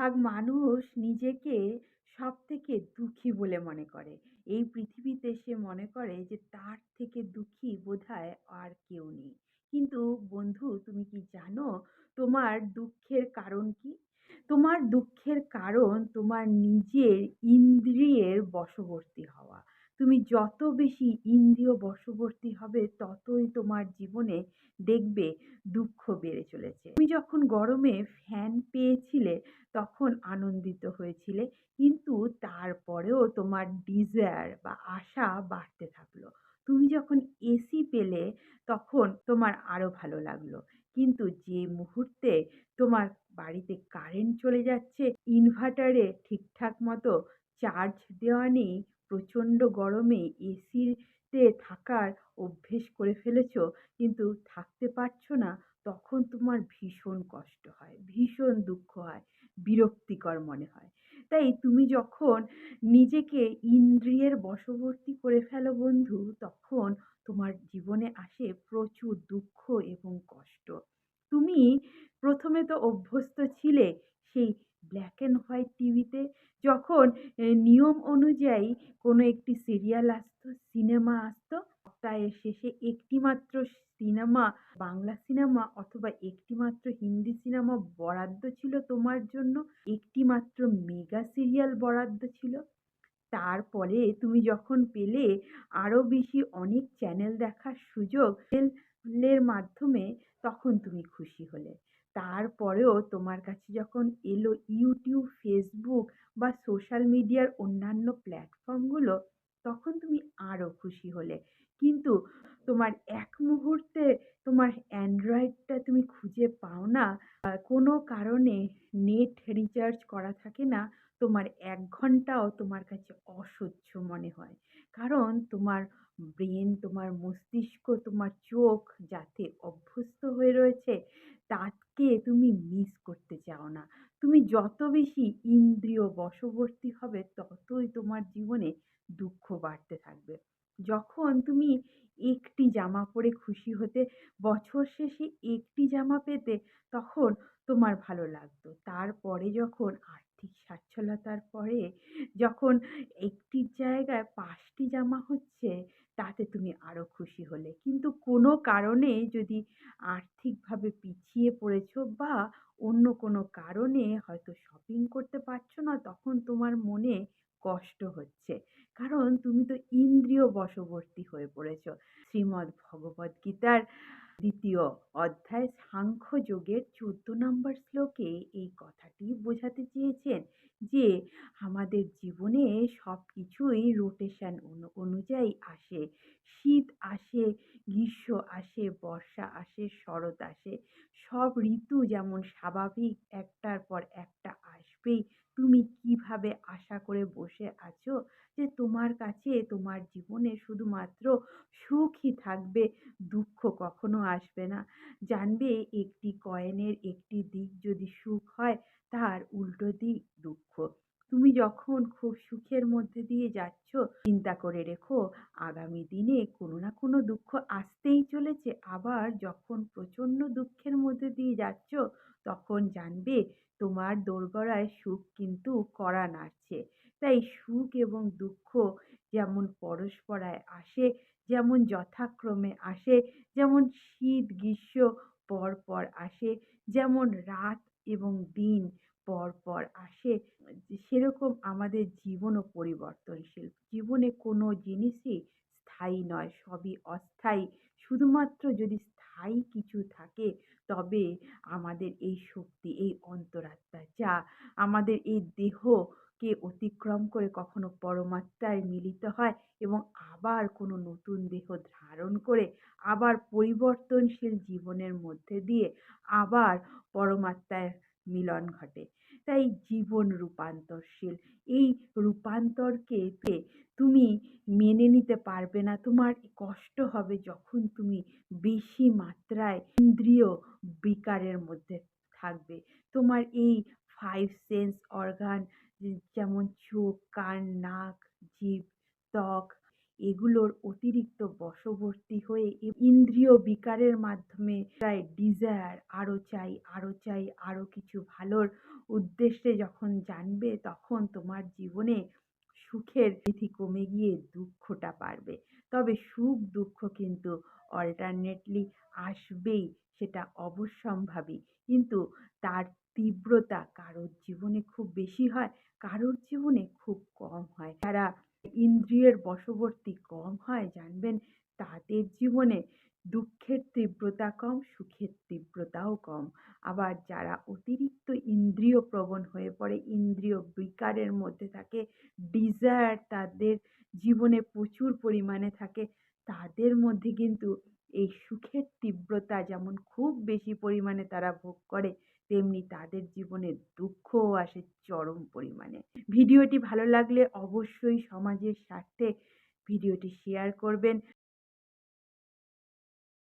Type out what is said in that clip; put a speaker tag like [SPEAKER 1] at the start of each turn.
[SPEAKER 1] ভাগ মানুষ নিজেকে সব থেকে দুঃখী বলে মনে করে। এই পৃথিবীতে সে মনে করে যে, তার থেকে দুঃখী বোধহয় আর কেউ নেই। কিন্তু বন্ধু, তুমি কি জানো তোমার দুঃখের কারণ কি? তোমার দুঃখের কারণ তোমার নিজের ইন্দ্রিয়ের বশবর্তী হওয়া। তুমি যত বেশি ইন্দ্রিয় বশবর্তী হবে, ততই তোমার জীবনে দেখবে দুঃখ বেড়ে চলেছে। তুমি যখন গরমে ফ্যান পেয়েছিলে, তখন আনন্দিত হয়েছিলে, কিন্তু তারপরেও তোমার ডিজায়ার বা আশা বাড়তে থাকল। তুমি যখন এসি পেলে, তখন তোমার আরও ভালো লাগল। কিন্তু যে মুহূর্তে তোমার বাড়িতে কারেন্ট চলে যাচ্ছে ইনভার্টারে ঠিকঠাক মতো চার্জ দেওয়া নেই প্রচণ্ড গরমে এসিতে থাকার অভ্যেস করে ফেলেছ, কিন্তু থাকতে পারছ না, তখন তোমার ভীষণ কষ্ট হয়, ভীষণ দুঃখ হয়, বিরক্তিকর মনে হয়। তাই তুমি যখন নিজেকে ইন্দ্রিয়ের বশবর্তী করে ফেলো বন্ধু, তখন তোমার জীবনে আসে প্রচুর দুঃখ এবং কষ্ট। তুমি প্রথমে তো অভ্যস্ত ছিলে, সেই ব্ল্যাক অ্যান্ড হোয়াইট টিভিতে যখন নিয়ম অনুযায়ী কোনো একটি সিরিয়াল আসতো সিনেমা আসতো, সপ্তাহের শেষে একটি মাত্র সিনেমা বাংলা সিনেমা অথবা একটি মাত্র হিন্দি সিনেমা বরাদ্দ ছিল তোমার জন্য একটি মাত্র মেগা সিরিয়াল বরাদ্দ ছিল। তারপরে তুমি যখন পেলে, আরও বেশি অনেক চ্যানেল দেখার সুযোগ এর মাধ্যমে, তখন তুমি খুশি হলে। তারপরেও তোমার কাছে যখন এলো ইউটিউব ফেসবুক বা সোশ্যাল মিডিয়ার অন্যান্য প্ল্যাটফর্মগুলো তখন তুমি আরও খুশি হলে। কিন্তু তোমার এক মুহূর্তে তোমার অ্যান্ড্রয়েডটা তুমি খুঁজে পাও না কোনো কারণে নেট রিচার্জ করা থাকে না, তোমার এক ঘন্টাও তোমার কাছে অসহ্য মনে হয়। কারণ তোমার ব্রেন তোমার মস্তিষ্ক, তোমার চোখ যাতে অভ্যস্ত হয়ে রয়েছে তাকে তুমি মিস করতে চাও না। তুমি যত বেশি ইন্দ্রিয় বশবর্তী হবে, ততই তোমার জীবনে দুঃখ বাড়তে থাকবে। যখন তুমি একটি জামা পরে খুশি হতে, বছর শেষে একটি জামা পেতে, তখন তোমার ভালো লাগতো। তারপরে যখন আর্থিক সচ্ছলতার পরে, যখন একটির জায়গায় পাঁচটি জামা হচ্ছে তাতে তুমি আরও খুশি হলে। কিন্তু কোনো কারণে যদি আর্থিকভাবে পিছিয়ে পড়েছো বা অন্য কোনো কারণে হয়তো শপিং করতে পারছ না, তখন তোমার মনে কষ্ট হচ্ছে। কারণ তুমি তো ইন্দ্রিয় বশবর্তী হয়ে পড়েছ। শ্রীমদ্ ভগবদ গীতার দ্বিতীয় অধ্যায় সাংখ্য যোগের চোদ্দ নম্বর শ্লোকে এই কথাটি বোঝাতে চেয়েছেন। যে আমাদের জীবনে সব কিছুই রোটেশন অনুযায়ী আসে। শীত আসে, গ্রীষ্ম আসে, বর্ষা আসে, শরৎ আসে। সব ঋতু যেমন স্বাভাবিক, একটার পর একটা আসবেই। তুমি কীভাবে আশা করে বসে আছো যে তোমার কাছে, তোমার জীবনে শুধুমাত্র সুখই থাকবে, দুঃখ কখনো আসবে না। জানবে একটি কয়েনের একটি দিক যদি সুখ হয় তার উল্টো দিক দুঃখ। তুমি যখন খুব সুখের মধ্যে দিয়ে যাচ্ছ, চিন্তা করে রেখো, আগামী দিনে কোনো না কোনো দুঃখ আসতেই চলেছে। আবার যখন প্রচণ্ড দুঃখের মধ্যে দিয়ে যাচ্ছ, তখন জানবে তোমার দোরগড়ায় সুখ কিন্তু কড়া নাড়ছে। তাই সুখ এবং দুঃখ যেমন পরস্পরায় আসে, যেমন যথাক্রমে আসে, যেমন শীত, গ্রীষ্ম পর পর আসে, যেমন রাত এবং দিন পর পর আসে সেরকম আমাদের জীবনও পরিবর্তনশীল। জীবনে কোনো জিনিসই স্থায়ী নয়, সবই অস্থায়ী। শুধুমাত্র যদি স্থায়ী কিছু থাকে, তবে আমাদের এই শক্তি, এই অন্তরাত্মা, যা আমাদের এই দেহকে অতিক্রম করে কখনো পরমাত্মায় মিলিত হয় এবং আবার কোনো নতুন দেহ ধারণ করে আবার পরিবর্তনশীল জীবনের মধ্যে দিয়ে আবার পরমাত্মায় মিলন ঘটে। তাই জীবন রূপান্তরশীল। এই রূপান্তরকে তুমি মেনে নিতে পারবে না। তোমার কষ্ট হবে যখন তুমি বেশি মাত্রায় ইন্দ্রিয় বিকারের মধ্যে থাকবে। তোমার এই ফাইভ সেন্স অর্গান যেমন চোখ কান নাক জিভ ত্বক এগুলোর অতিরিক্ত বশবর্তী হয়ে ইন্দ্রিয় বিকারের মাধ্যমে প্রায় ডিজায়ার আরও চাই, আরও চাই, আরও কিছু ভালোর উদ্দেশ্যে যখন জানবে তখন তোমার জীবনে সুখের তিথি কমে গিয়ে দুঃখটা বাড়বে। তবে সুখ দুঃখ কিন্তু অল্টারনেটলি আসবেই সেটা অবশ্যম্ভাবী। কিন্তু তার তীব্রতা কারোর জীবনে খুব বেশি হয়, কারোর জীবনে খুব কম হয়। যারা ইন্দ্রিয়ের বশবর্তী কম হয় জানবেন তাদের জীবনে দুঃখের তীব্রতা কম, সুখের তীব্রতাও কম। আবার যারা অতিরিক্ত ইন্দ্রিয়প্রবণ হয়ে পড়ে, ইন্দ্রিয় বিকারের মধ্যে থাকে, ডিজায়ার তাদের জীবনে প্রচুর পরিমাণে থাকে, তাদের মধ্যে কিন্তু এই সুখের তীব্রতা যেমন খুব বেশি পরিমাণে তারা ভোগ করে, তেমনি তাদের জীবনে দুঃখও আসে চরম পরিমাণে। ভিডিওটি ভালো লাগলে অবশ্যই সমাজের স্বার্থে ভিডিওটি শেয়ার করবেন।